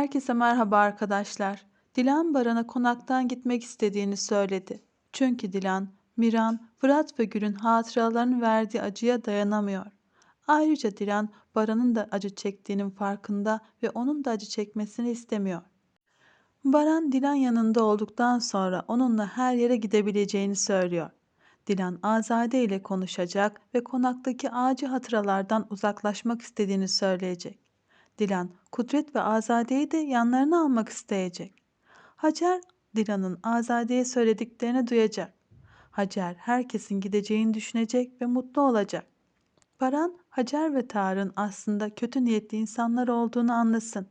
Herkese merhaba arkadaşlar. Dilan Baran'a konaktan gitmek istediğini söyledi. Çünkü Dilan, Miran, Fırat ve Gül'ün hatıralarını verdiği acıya dayanamıyor. Ayrıca Dilan, Baran'ın da acı çektiğinin farkında ve onun da acı çekmesini istemiyor. Baran Dilan yanında olduktan sonra onunla her yere gidebileceğini söylüyor. Dilan Azade ile konuşacak ve konaktaki acı hatıralardan uzaklaşmak istediğini söyleyecek. Dilan, Kudret ve Azade'yi de yanlarına almak isteyecek. Hacer, Dilan'ın Azade'ye söylediklerini duyacak. Hacer, herkesin gideceğini düşünecek ve mutlu olacak. Baran, Hacer ve Tarık'ın aslında kötü niyetli insanlar olduğunu anlasın.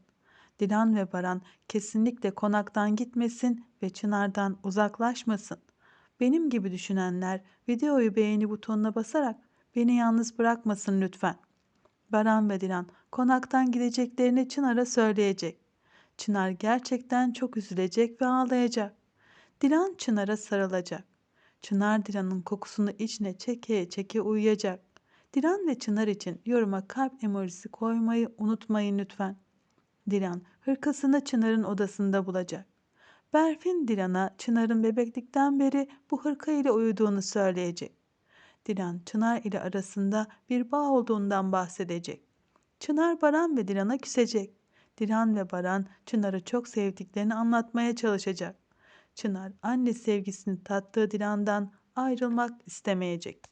Dilan ve Baran kesinlikle konaktan gitmesin ve Çınar'dan uzaklaşmasın. Benim gibi düşünenler videoyu beğeni butonuna basarak beni yalnız bırakmasın lütfen. Baran ve Dilan konaktan gideceklerini Çınar'a söyleyecek. Çınar gerçekten çok üzülecek ve ağlayacak. Dilan Çınar'a sarılacak. Çınar Dilan'ın kokusunu içine çeke çeke uyuyacak. Dilan ve Çınar için yoruma kalp emojisi koymayı unutmayın lütfen. Dilan hırkasını Çınar'ın odasında bulacak. Berfin Dilan'a Çınar'ın bebeklikten beri bu hırka ile uyuduğunu söyleyecek. Dilan Çınar ile arasında bir bağ olduğundan bahsedecek. Çınar Baran ve Dilan'a küsecek. Dilan ve Baran Çınar'ı çok sevdiklerini anlatmaya çalışacak. Çınar anne sevgisini tattığı Dilan'dan ayrılmak istemeyecek.